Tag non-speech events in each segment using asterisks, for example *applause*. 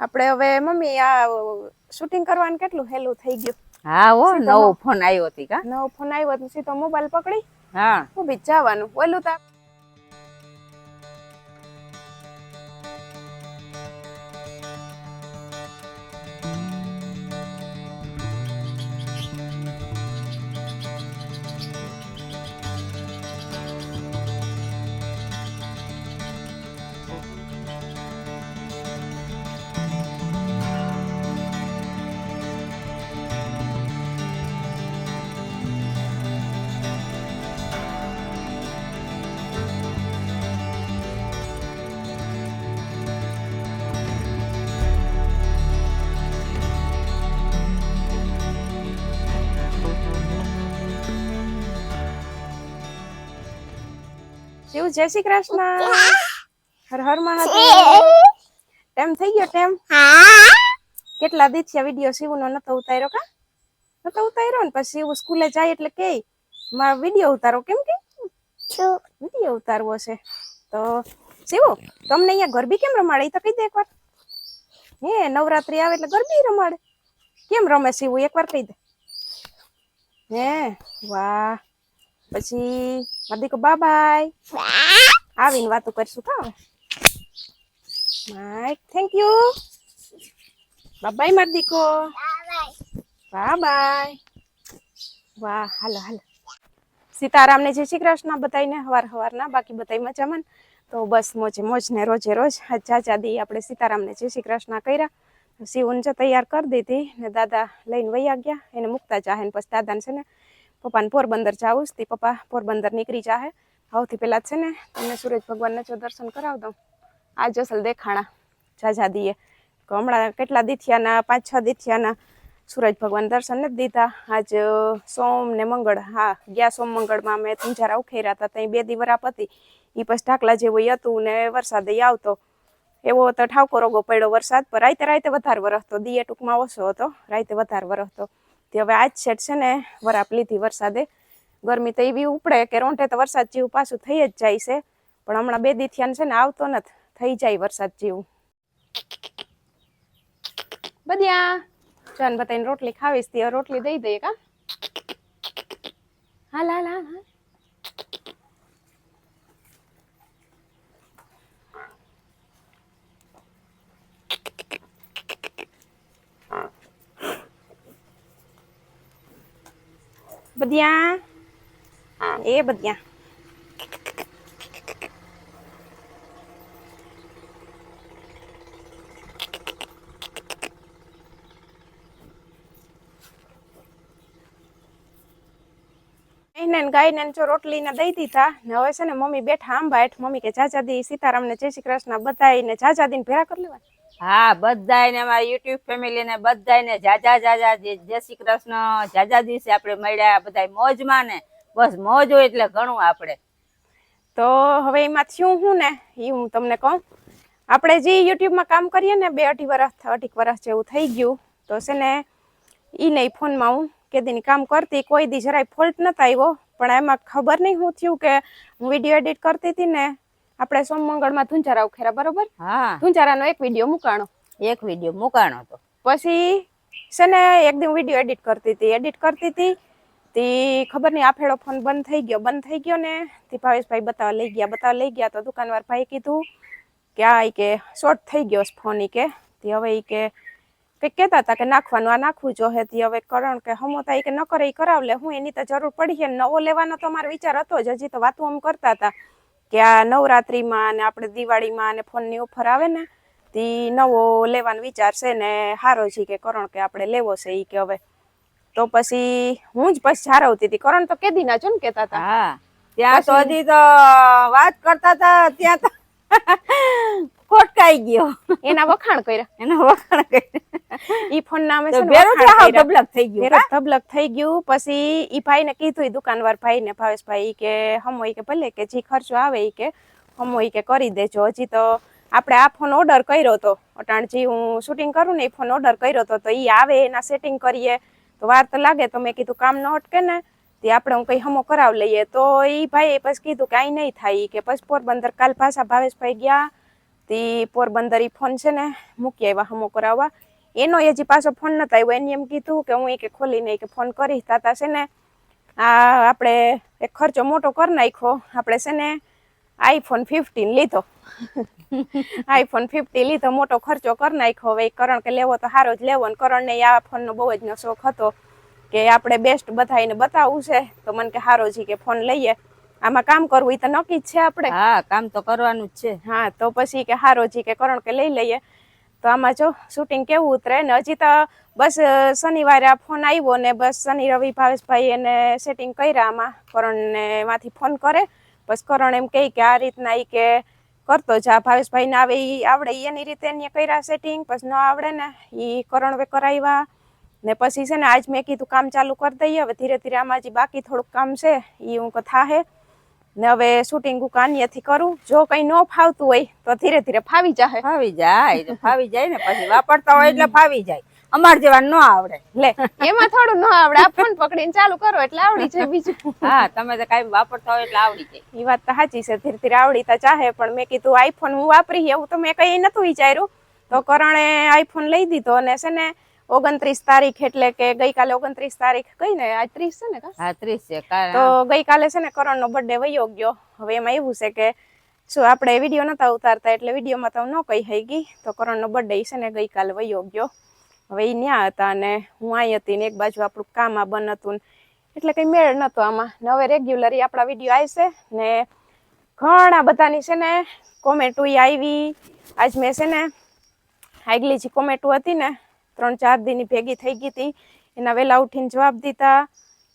આપણે હવે મમ્મી આ શૂટિંગ કરવાનું કેટલું હેલું થઈ ગયું? હા ઓ નવો ફોન આવ્યો હતી કા? નવો ફોન આવ્યો તો સીધો મોબાઈલ પકડી હા. ઊભી જવાનું. ઓલું તો જય શ્રી કૃષ્ણ. હર હર મહાદેવ. ટેમ થઈ ગયો ટેમ? કેટલા દી થયા વીડિયો શિવનો નતો ઉતાર્યો કા? નતો ઉતાર્યો ને પછી શિવ સ્કૂલે જાય એટલે કે મારો વીડિયો ઉતારો, કેમ કે? વીડિયો ઉતારવો છે. તો શિવ, તમને અહીંયા ગરબી કેમ રમાડે? એ તો કહી દે એકવાર. હે, નવરાત્રી આવે એટલે ગરબી રમાડે. કેમ રમે શિવ? એકવાર કહી દે. હે, વાહ. પછી મારી બા બાય આવીને વાતો કરશું કા mike thank you bye bye માદીકો બા બાય વાહ, હાલો હાલો. સીતારામને જય શ્રી કૃષ્ણ બતાવીને હવાર હવારના બાકી બતાવી મજામાં? તો બસ મોજે મોજ ને રોજે રોજ જાજા દી આપણે સીતારામને જય શ્રી કૃષ્ણ કર્યા. શિવ ઊંચા તૈયાર કરી દીધી ને દાદા લઈને વૈયા ગયા, એને મૂકતા જાહે ને પછી દાદાને છે ને પપ્પાને પોરબંદર જાઉં તે પપ્પા પોરબંદર નીકળી જાહે. સૌથી પહેલાં છે ને, તમને સૂરજ ભગવાનને જો દર્શન કરાવી દઉં. આ અસલ દેખાણા. જાજા દીએ. હમણાં કેટલા દીથિયાના, પાંચ છ દીથિયાના સૂરજ ભગવાન દર્શન નથી દીધા. આજ સોમ ને મંગળ. હા, ગયા સોમ મંગળમાં મેં તુંજારા ઉખેર્યા હતા. ત્યાં બે દી વરાપ હતી. એ પછી ઢાકલા જેવું હતું ને વરસાદ આવતો. એવો તો ઠાવકો રોગો પડ્યો વરસાદ પર રાતે રાતે વધારે વરસતો. દીએ ટૂંકમાં ઓછો હતો. રાતે વધારે વરસતો. તે હવે આજ છેડ છે ને વરાપ લીધી વરસાદે. ગરમી તો એવી ઉપડે કે રોંઠે તો વરસાદ જેવું પાછું થઈ જ જાય છે. પણ હમણાં બે દી છે ને આવતો નથી. થઈ જાય વરસાદ જેવું. બધિયા ચાન બતાવીને રોટલી ખાવીશ. તે રોટલી દઈ દઈએ કા? હાલ હાલ હાલ હાલ. બધિયા? એ બધિયા. ને ગાયને ને જો રોટલી ને દઈ દીધા. ને હવે છે ને મમ્મી બેઠા આંબા હેઠ. મમ્મી કે જાજા દી સીતારામ ને જય શ્રી કૃષ્ણ બતાવીને જાજા દી ભેરા કરી લેવા હા, બધાયને અમારા યુટ્યુબ ફેમિલી ને બધાયને જાજા જાજા જય શ્રી કૃષ્ણ, જાજા દિવસે આપણે મળ્યા બધાય મોજમાં ને, બસ મોજ હોય એટલે ઘણું આપણે. તો હવે એમાં થયું હું ને એ હું તમને કહું. આપણે જે યુટ્યુબમાં કામ કરીએ ને, બે અઢી વર્ષ અઢીક વર્ષ જેવું થઈ ગયું, તો છે ને એ નહીં ફોનમાં હું કેદીની કામ કરતી, કોઈ દી જરાય ફોલ્ટ નહોતા આવ્યો, પણ એમાં ખબર નહીં શું થયું કે હું વીડિયો એડિટ કરતી હતી ને આપણે સોમ મંગળમાં ધુંચારા ઉખેરા બરોબર? હા. ધુંચારાનો એક વીડિયો મુકાણો. એક વીડિયો મુકાણો તો. પછી છે ને એક દી વીડિયો એડિટ કરતી હતી એડિટ કરતી હતી તે ખબર નહીં આફેડો ફોન બંધ થઈ ગયો બંધ થઈ ગયો ને તે ભાવેશભાઈ બતાવવા લઈ ગયા બતાવવા લઈ ગયા તો દુકાનવાર ભાઈ કીધું કે આ કે શોર્ટ થઈ ગયો ફોન ઈ કે. તે હવે એ કે કંઈક કહેતા હતા કે નાખવાનું આ નાખવું જોઈએ તે હવે કરણ કે હમો થાય કે ન કરે એ કરાવ લે હું એની તો જરૂર પડી છે નવો લેવાનો તો મારો વિચાર હતો જ હજી તો વાતું આમ કરતા હતા. કે આ નવરાત્રીમાં ને આપણે દિવાળીમાં ને ફોનની ઓફર આવે ને તે નવો લેવાનો વિચાર છે ને સારો છે કે કરણ કે આપણે લેવો છે એ કે હવે. તો પછી હું જ પછી જારવતી હતી. કરણ તો કેદી ના છો ને કેતા હતા. હા ત્યાં તો હજી તો વાત કરતા હતા ત્યાં તો ખોટકાઈ ગયો. એના વખાણ કર્યા. એના વખાણ કર્યા. ઈ ફોન નામે છે ને. ડબલક થઈ ગયું તબલક થઈ ગયું. પછી ઈ ભાઈને કીધું ઈ દુકાનવાર ભાઈને ભાવેશભાઈ ઈ કે હમો કે ભલે કે જે ખર્ચો આવે ઈ કે હમો કે કરી દેજો. હજી તો આપણે આ ફોન ઓર્ડર કર્યો હતો અટાણ જે હું શૂટિંગ કરું ને એ ફોન ઓર્ડર કર્યો તો તો ઈ આવે એના સેટિંગ કરીએ. તો વાર તો લાગે તો મેં કીધું કામ ન અટકે ને તે આપણે હું કંઈ હમો કરાવ લઈએ. તો એ ભાઈ પછી કીધું કે આઈ નહીં થાય કે પછી પોરબંદર કાલ પાછા ભાવેશભાઈ ગયા. તે પોરબંદર એ ફોન છે ને મૂકી આવ્યા હમો કરાવવા. એનો હજી પાછો ફોન નતો આવ્યો એને એમ કીધું કે હું એ કે ખોલીને એક કે ફોન કરીશ. તાતા છે ને આ આપણે એક ખર્ચો મોટો કરી નાખ્યો. આપણે છે ને આઈફોન ફિફ્ટીન લીધો. *laughs* આઈફોન ફિફ્ટી લીધો મોટો ખર્ચો કરી નાખ્યો. હવે કરણ કે લેવો તો સારો જ લેવો ને કરણને આ ફોનનો બહુ જ નો શોખ હતો કે આપણે બેસ્ટ બધાને બતાવવું છે. તો મને કે સારો જી કે ફોન લઈએ. આમાં કામ કરવું એ તો નક્કી જ છે આપણે. હા કામ તો કરવાનું જ છે. હા તો પછી કે હારો જી કે કરણ કે લઈ લઈએ. તો આમાં જો શૂટિંગ કેવું ઉતરે ને હજી તો બસ શનિવારે આ ફોન આવ્યો ને બસ શનિ રવિ ભાવેશભાઈ એને સેટિંગ કર્યા આમાં. કરણને માંથી ફોન કરે. બસ કરણ એમ કહે કે આ રીતના એ કે કરતો જા. ભાવેશભાઈને આવે એ આવડે એની રીતે એને કર્યા સેટિંગ પછી ન આવડે ને એ કરણ વે કરાવ્યા ને પછી છે ને આજ મેં કીધું કામ ચાલુ કરી દઈએ. હવે ધીરે ધીરે આમાં જે બાકી થોડુંક કામ છે. એ હું થાહે. ને હવે શૂટિંગ હું કાન્યાથી કરું. જો કઈ ન ફાવતું હોય તો ધીરે ધીરે ફાવી જાય ફાવી જાય ફાવી જાય ને પછી વાપરતા હોય એટલે ફાવી જાય. અમાર જેવા ન આવડે. લે એમાં થોડું ન આવડે. આ ફોન પકડીને ચાલુ કરો એટલે આવડી જાય બીજું. હા તમે તો કાંઈ વાપરતા હોય એટલે આવડી જાય. એ વાત તો સાચી છે ધીરે ધીરે આવડી તો ચાહે પણ મેં કીધું આઈફોન હું વાપરી એવું તો મેં કઈ નતું વિચાર્યું. તો કરણે આઈફોન લઈ દીધો અને છે ને ઓગણત્રીસ તારીખ એટલે કે ગઈકાલે ઓગણત્રીસ તારીખ કઈ ને? આ ત્રીસ છે ને હા ત્રીસ છે કારણ તો ગઈકાલે છે ને કરણનો બર્થડે વયો ગયો. હવે એમાં એવું છે કે શું આપણે વીડિયો નતા ઉતારતા એટલે વિડીયોમાં તો ન કહી હઈ ગઈ તો કરણનો બર્થડે છે ને ગઈકાલે વયો ગયો. હવે એ ન્યા હતા અને હું અહીં હતી ને એક બાજુ આપણું કામ આ બન હતું ને. એટલે કઈ મેળ નતો આમાં. ને હવે રેગ્યુલરી આપણા વીડિયો આવશે ને ઘણા બધાની છે ને કોમેન્ટો આવી આજ મેં છે ને આગલી જે કોમેન્ટો હતી ને ત્રણ ચાર દિનની ભેગી થઈ ગઈ હતી. એના વહેલા ઉઠીને જવાબ દીધા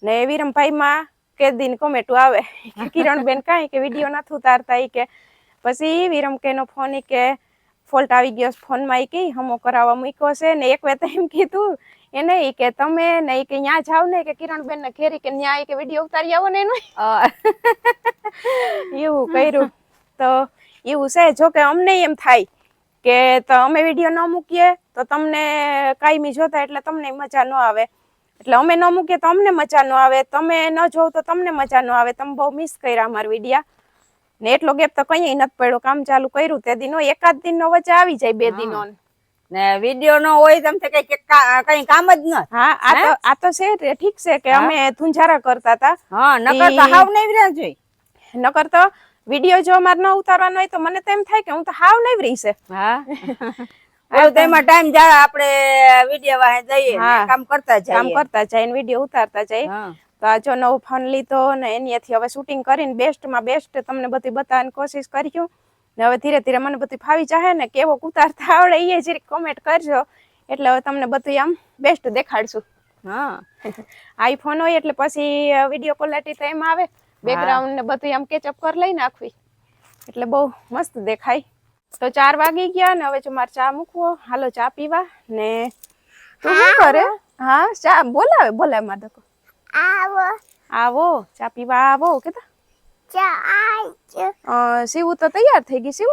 ને વિરમભાઈમાં કે દિન કોમેટું આવે. કિરણબેન કાંઈ કે વીડિયો નથી ઉતારતા એ કે. પછી વિરમ કેનો ફોન ઈ કે ફોલ્ટ આવી ગયો ફોનમાં એ કે હમો કરાવવા મૂક્યો છે. ને એક વેત એમ કીધું એને નહીં કે તમે ને કે ન્યા જાવ ને કે કિરણબેન ને ઘેરી કે ન્યા ઈ કે વીડિયો ઉતારી આવો ને એનું. એવું કર્યું. તો એવું છે જો કે અમને એમ થાય. કે તો અમે વીડિયો ન મૂકીએ તો તમને કાયમી જોતા એટલે તમને મજા ન આવે. એટલે અમે ન મૂકીએ તો અમને મજા ન આવે. તમે ન જોવ તો તમને મજા ન આવે. તમે બહુ મિસ કર્યા અમારા વિડીયા. ને એટલો ગેપ તો કઈ નથી પડ્યો. કામ ચાલુ કર્યું તે દિનો એકાદ દિન નો વચ્ચે આવી જાય બે દિનો ને વીડિયો નો હોય તમને કઈ કઈ કામ જ ન હા આ તો આ તો છે ઠીક છે કે અમે ધુંજારા કરતા હતા. હા નકર તો હાવ નહીં રહ્યા જોઈ નકર તો વીડિયો જો અમારે ન ઉતારવાનો હોય તો મને તો એમ થાય કે હું તો હાવ નવરી છે. હા. એવું ટાઈમ જાય આપણે વીડિયો વાહે જઈએ કામ કરતા કામ કરતા જાય વીડિયો ઉતારતા જાય તો આ જો નવો ફોન લીધો ને એનીથી હવે શૂટિંગ કરીને બેસ્ટમાં બેસ્ટ તમને બધી બતાવવાની કોશિશ કર્યું ને હવે ધીરે ધીરે મને બધું ફાવી જાહે ને કેવો ઉતારતા આવડે એ જરીક કોમેન્ટ કરજો. એટલે હવે તમને બધું આમ બેસ્ટ દેખાડશું. હા. *laughs* આઈફોન હોય એટલે પછી વીડિયો ક્વોલિટી તો એમ આવે. બેકગ્રાઉન્ડ ને બધું આમ કેચઅપ કરી લઈ નાખવી. એટલે બહુ મસ્ત દેખાય. તો ચાર વાગી ગયા ને હવે જો મારે ચા મૂકવો. હાલો ચા પીવા ને તું શું કરે? હા ચા બોલાવે બોલાવે માધકો આવો. આવો ચા પીવા આવો કેતા અ, શિવ તો તૈયાર થઈ ગઈ શિવ?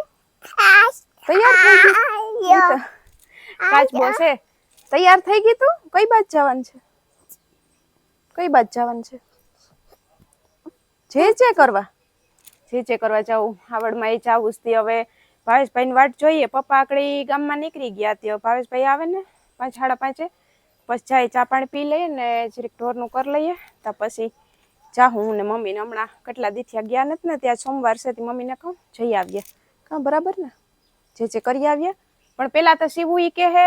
તૈયાર થઈ ગઈ? કાચ બોસે. તૈયાર થઈ ગઈ તું? કઈ બાજ જવાનું છે? કઈ બાજ જવાનું છે? જે જે કરવા, જે જે કરવા જાઉં આવડમાં એ જાવું જ હવે ભાવેશભાઈની વાટ જોઈએ. પપ્પા આકડી ગામમાં નીકળી ગયા તે. ભાવેશભાઈ આવે ને પાંચ, સાડા પાંચે. પછી જાય ચા પાણી પી લઈએ ને જરીક ઢોરનું કરી લઈએ. તો પછી જાઉં હું ને મમ્મીને હમણાં. કેટલા દીથિયા ગયા નથી ને ત્યાં સોમવાર છે તે મમ્મીને કહું, જઈ આવીએ. કા બરાબર ને? જે જે કરી આવીએ. પણ પેલા તો શિવું એ કહે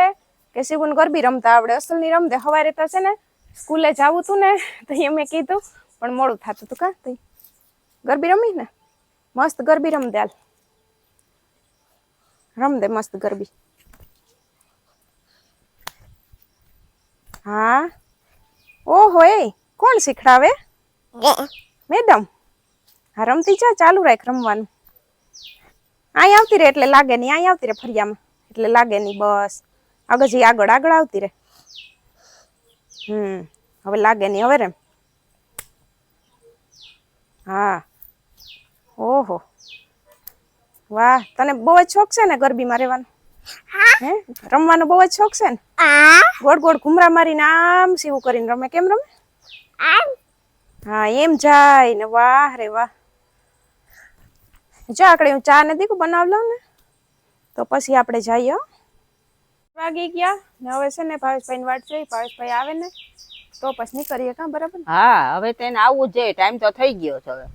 કે શિવુને ગરબી રમતા આવડે. અસલની રમતે સવારે તો છે ને સ્કૂલે જાવું તું ને તો મેં કીધું, પણ મોડું થતું હતું કાં તઈ? ગરબી રમી ને? મસ્ત ગરબી રમદે હાલ. રમદે મસ્ત ગરબી. હા? ઓહો, એ કોણ શીખડાવે? મેડમ? હા, રમતી જા, ચાલુ રાખ રમવાનું. અહીં આવતી રહે એટલે લાગે નહીં અહીં આવતી રહે ફરિયામાં. એટલે લાગે નહીં બસ. આગળ જઈ, આગળ આગળ આવતી રહે હમ, હવે લાગે નહીં હવે રેમ. હા. ઓહો. વાહ તને બહુ જ શોખ છે ને ગરબીમાં રહેવાનો? હે. રમવાનો બહુ જ શોખ છે ને? ગોળ ગોળ ઘુમરા મારીને આમ સીવું કરીને રમે. કેમ રમે? હા એમ જાય ને વાહ રે વાહ. જો આકડે હું ચા નથી બનાવ લઉં ને તો પછી આપણે જઈએ હો. વાગી ગયા ને હવે છે ને ભાવેશભાઈ વાટ જોઈ ભાવેશભાઈ આવે ને તો પછી નીકળીએ કાં બરાબર હા હવે તેને આવવું જોઈએ. ટાઈમ તો થઈ ગયો છે હવે.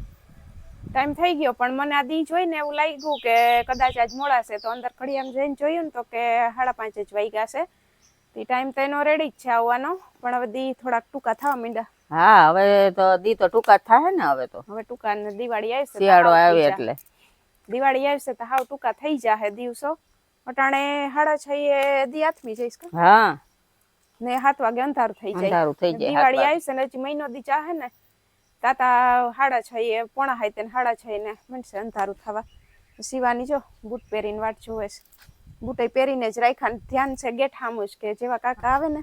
ટાઈમ થઈ ગયો પણ મને આ દી જોઈને એવું લાગ્યું કે કદાચ આજ મોડાશે તો અંદર ખડીયામ જઈને જોયું ને તો કે સાડા પાંચ જ વાગ્યા છે. તે ટાઈમ તો એનો રેડી જ છે આવવાનો પણ હવે દી થોડાક ટૂંકા થવા માંડ્યા. હા હવે તો દી તો ટૂંકા થાય ને હવે તો. હવે ટૂંકા ને દિવાળી આવશે શિયાળો આવે એટલે. દિવાળી આવશે તો હાવ ટૂંકા થઈ જાહે દિવસો. અટાણે સાડા છ એ દી હાથમી જઈશ હા. ને સાત વાગે અંધારું થઈ જાય. અંધારું થઈ જાય દિવાળી આવશે ને હજી મહિનો દી ચાહે ને તાતા હાડા છ એ પોણા હાય ને હાડા છ ને મનશે અંધારું થવા. શિવાની જો બૂટ પહેરીને વાટ જોવે છે. બૂટે પહેરીને જ રાખ્યા ને ધ્યાન છે ગેટ હામું જ કે જેવા કાકા આવે ને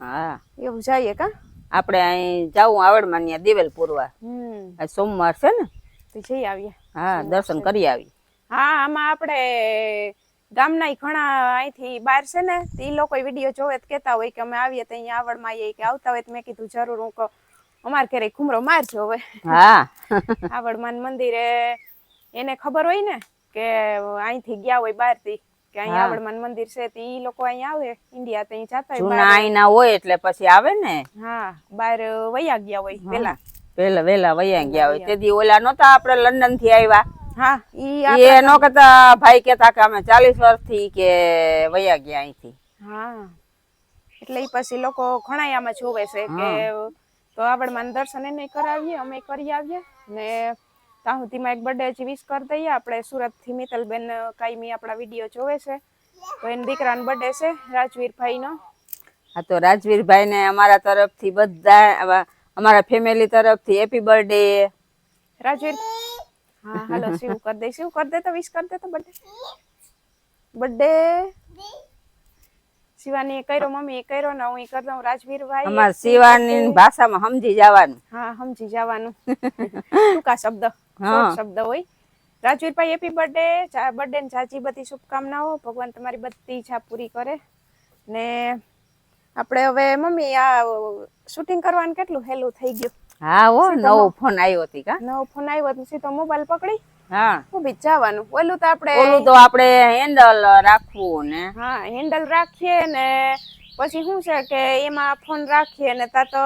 હા. એવું જઈએ કા? આપણે અહીં જાવું આવડમાં ત્યાં દિવેલ પૂરવા હમ સોમવાર છે ને? તો જઈ આવીએ. હા દર્શન કરી આવી. હા આમાં આપણે ગામના ઘણા અહીંથી બહાર છે ને એ લોકો વીડિયો જોવે તો કહેતા હોય કે અમે આવીએ તો અહીંયા આવડમાં આવીએ કે આવતા હોય તો મેં કીધું જરૂર હું કહું. અમારે ઘરે ઘૂમરો મારજો હવે. હા. આવડમાન મંદિરે એને ખબર હોય ને કે અહીંથી ગયા હોય બહારથી કે અહીં. આવડમાન મંદિર છે તો ઈ લોકો અહીં આવે ઇન્ડિયા તો અહીં જતા હોય જૂના. આઈના હોય એટલે પછી આવે ને? હા બહાર વયા ગયા હોય પેલા. પેલા વેલા વયા ગયા હોય. તેથી ઓલા નતા આપણે લંડનથી આવ્યા. હા ઈ એ નો કહેતા ભાઈ કેતા કે અમે ચાલીસ વર્ષથી કે વયા ગયા અહીંથી. હા. એટલે પછી લોકો ઘણા આમાં જોવે છે કે તો આપણે આવડમાન દર્શન એને કરાવીએ અમે કરી આવીએ ને ત્યાં સુધીમાં એક બર્થડે હજી વિશ કરી દઈએ. આપણે સુરતથી મિતલબેન કાયમી આપણા વીડિયો જોવે છે. તો એના દીકરાનો બર્થડે છે રાજવીરભાઈનો. હા તો રાજવીરભાઈ ને અમારા તરફથી બધા અમારા ફેમિલી તરફથી હેપી બર્થડે રાજવીર હા હાલો શિવ કરી દે શિવ કરી દે તો વિશ કરી દે તો બર્થડે બર્થડે શિવાની કર્યો મમ્મી એ કર્યો ને હું કરી દઉં. રાજવીરભાઈ અમારા શિવાની ભાષામાં સમજી જવાનું. હા સમજી જવાનું. *laughs* ટૂંકા શબ્દ શબ્દ હોય. રાજવીરભાઈ હેપી બર્થડે બર્થડે ને જાજી બધી શુભકામનાઓ. ભગવાન તમારી બધી ઈચ્છા પૂરી કરે. ને આપણે હવે મમ્મી આ શૂટિંગ કરવાનું કેટલું હેલું થઈ ગયું? હા હો નવો ફોન આવ્યો હતી કા? નવો ફોન આવ્યો તો સીધો મોબાઈલ પકડી. હા. ઊભી જ ઓલું તો આપણે ઓલું તો આપણે હેન્ડલ રાખવું ને. હા હેન્ડલ રાખીએ ને પછી શું છે કે એમાં ફોન રાખીએ ને તા તો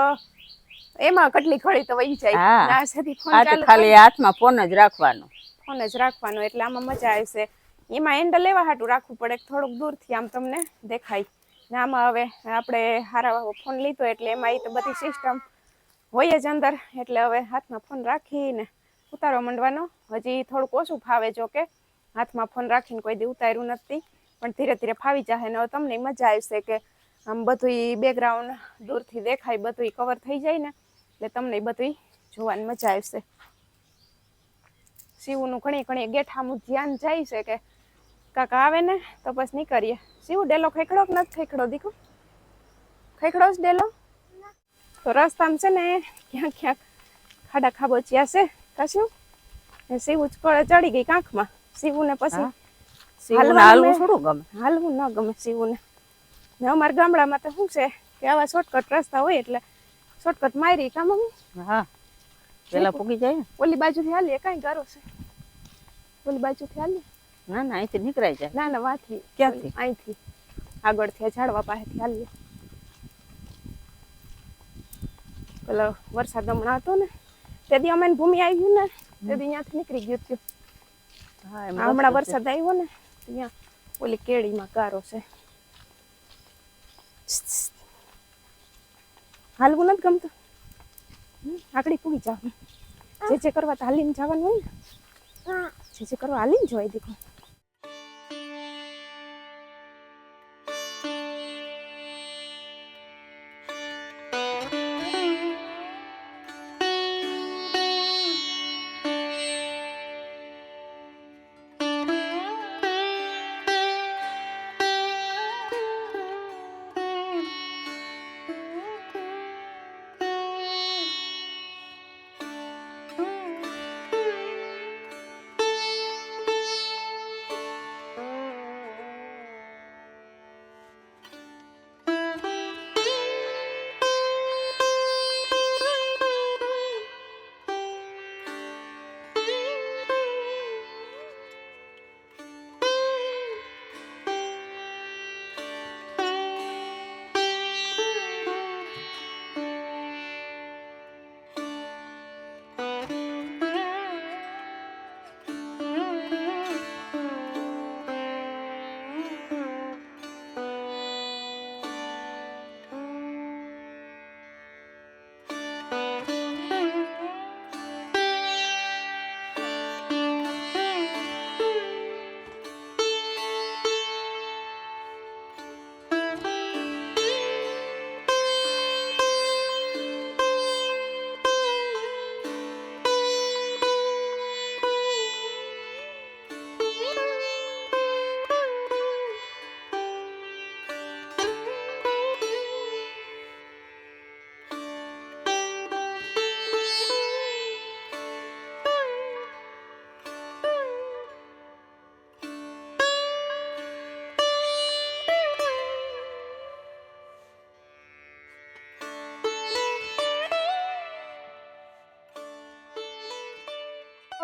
એમાં કેટલી ઘડી તો વહી જાય. ના સુધી ફોન ચાલુ ખાલી હાથમાં ફોન જ રાખવાનો. ફોન જ રાખવાનો એટલે આમાં મજા આવશે. એમાં હેન્ડલ લેવા હાટું રાખવું પડે થોડુંક થોડુંક દૂરથી આમ તમને દેખાય. ને આમાં હવે આપણે હારા ફોન લીધો એટલે એમાં એ તો બધી સિસ્ટમ હોય જ અંદર. એટલે હવે હાથમાં ફોન રાખીને ઉતારવા માંડવાનો. હજી થોડુંક ઓછું ફાવે જો કે. હાથમાં ફોન રાખીને કોઈ દી ઉતાર્યું નથી. પણ ધીરે ધીરે ફાવી જશે ને તમને મજા આવશે કે આમ બધું બેકગ્રાઉન્ડ દૂરથી દેખાય, બધું કવર થઈ જાય ને, એટલે તમને બધું જોવાની મજા આવશે. શિવનું ઘણી ઘણી ગેઠામું ધ્યાન જાય છે કે કાકા આવે ને, તો બસ નીકળીએ. શિવ, ડેલો ખેકડો કે નથી ખેકડો દીકું ખેકડો જ ડેલો? તો રસ્તામાં છે ને, ક્યાંક ક્યાંક ખાડા ખાબોચ્યા છે. કશું? શિવ ઉચકોળે ચડી ગઈ કાંખમાં. શિવને પછી હાલવું થોડું ગમે? હાલવું ન ગમે શિવને. ને અમારા ગામડામાં તો શું છે કે આવા શોર્ટકટ રસ્તા હોય એટલે શોર્ટકટ મારી કા મમ્મી? હા. પેલા પૂગી જાય. ઓલી બાજુથી હાલીએ કાંઈ ગારો છે? ઓલી બાજુથી હાલીએ? ના ના અહીંથી નીકળાઈ જાય. ના ના વાથી ક્યાંથી? અહીંથી. આગળથી ઝાડવા પાસેથી હાલીએ. પેલો વરસાદ હમણાં હતો ને તેથી અમે ભૂમિ આવ્યું ને તેથી અહીંયાથી નીકળી ગયું થયું. હા એમ આ હમણાં વરસાદ આવ્યો ને ત્યાં ઓલી કેળીમાં ગારો છે. હાલવું નથી ગમતું. આકડી પૂગી જાવ. જે જે કરવા તો હાલીને જવાનું હોય ને. જે જે કરવા હાલીને જોઈ દીકું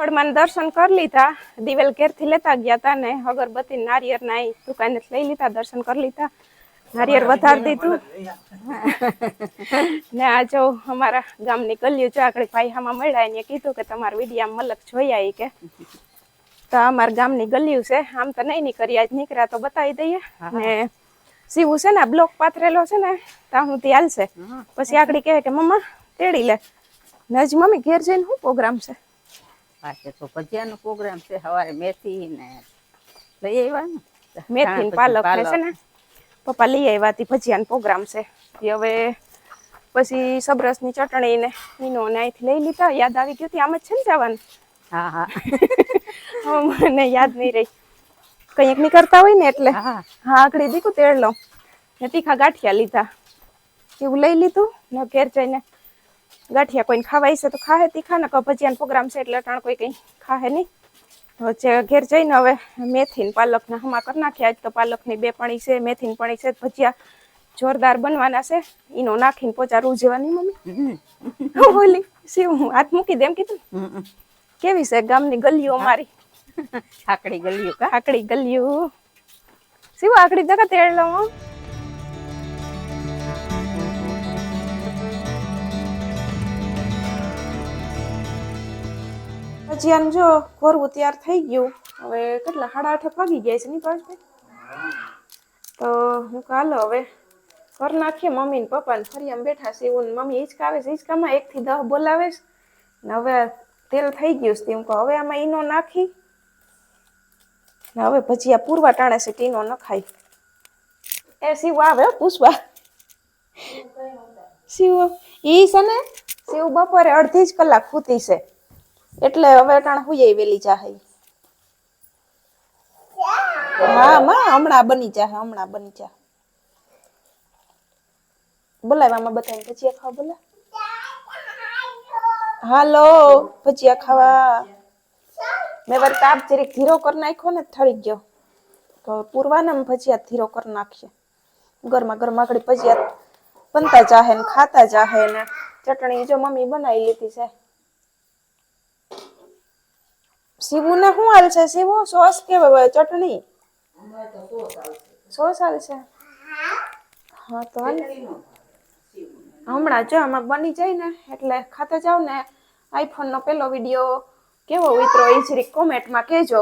વડમાં દર્શન કરી લીધા. દિવેલ ઘેરથી લેતા ગયા તા ને અગરબત્તી નારિયેર ના દુકાને લઈ લીધા દર્શન કરી લીધા. નારિયેર વધારી દીધું. *laughs* ને આ જો અમારા ગામની ગલીઓ જો આગળ પાયહામાં મળ્યા એને કીધું કે તમારા વિડીયા મલક જોઈ આવી કે. તો અમારા ગામની ગલીયું છે આમ તો નહીં નીકળી આજ નીકળ્યા તો બતાવી દઈએ. ને સીવું છે ને બ્લોક પાથરેલો છે ને ત્યાં હું ત્યાં હાલશે પછી આગળ કહે કે મમ્મા તેડી લે. ને હજી મમ્મી ઘેર જઈને શું પ્રોગ્રામ છે? પાસે તો ભજીયાનો પ્રોગ્રામ છે સવારે મેથી ને લઈ આવ્યા ને. મેથી ને પાલક છે ને? પપ્પા લઈ આવ્યા હતી ભજીયાનો પ્રોગ્રામ છે. એ હવે પછી સબરસની ચટણી ને એનો ને અહીંથી લઈ લીધા. યાદ આવી ગયું આમ જ છે ને જવાનું? હા હા. *laughs* મને યાદ નહીં રહી. કંઈક નીકળતા હોય ને એટલે. હા આકડી દીકું તેડ લઉં. ને તીખા ગાંઠિયા લીધા. એવું લઈ લીધું ને ઘેર જઈને ગાંઠિયા કોઈને ખાવાય છે તો ખાહે તીખા ને ભજીયાનો પ્રોગ્રામ છે એટલે અટાણ કોઈ કંઈ ખાહે નહીં. વચ્ચે ઘેર જઈને હવે મેથી પાલકને હમા કરી નાખ્યા. આજ તો પાલકની બે પાણી છે મેથી ની પણી છે ભજીયા જોરદાર બનવાના છે. એનો નાખીને પોચા રૂ જેવાની મમ્મી? હું બોલી શિવ હું હાથ મૂકી દે એમ કીધું કેવી છે ગામની ગલીઓ મારી? *laughs* આકડી ગલીઓ આકડી ગલીઓ. શિવ આકડી જગત એડલો હો. આમ જો કોરવું તૈયાર થઈ ગયું. હવે કેટલા? સાડા આઠ વાગી ગયા છે નહીં પાછભાઈ તો હું કાલો હવે ઘર નાખીએ મમ્મી ને પપ્પા ને ફરી આમ બેઠા છે એવું મમ્મી હિંચકાવે છે. હિંચકામાં એક થી દસ બોલાવે ને હવે તેલ થઈ ગયું છે એમ કહો. હવે આમાં ઈનો નાખી. ને હવે ભજીયા પૂરવા ટાણે છે ટીનો નખાય એ શિવ આવે પુષ્પા શિવ ઈ છે ને શિવ બપોરે અડધી જ કલાક ફૂતી છે. એટલે હવે ટાણે હુઈ વેલી ચાહે હા, માં, હમણાં બની જાહે, હમણાં બની જા બોલાવવામાં બધાને ભજીયા ખાવા બોલા હાલો, ભજીયા ખાવા. મેં વાર તાપ જરીક ધીરો કરી નાખ્યો ને થળી ગયો. તો પૂરવાના ભજીયા ધીરો કરી નાખીએ. ગરમા ગરમા આગળ ભજીયા બનતા જાહે ને ખાતા જાહે ને ચટણી જો મમ્મી બનાવી લીધી છે. સીવું ને શું હાલ છે? સીવું સોસ કે ચટણી? સોસ હાલ છે. હા તો હાલ. હમણાં જો આમાં બની જાય ને એટલે ખાતા જાવ ને આઈફોન નો પેલો વીડિયો કેવો ઉતરો એ જરીક કોમેન્ટમાં કહેજો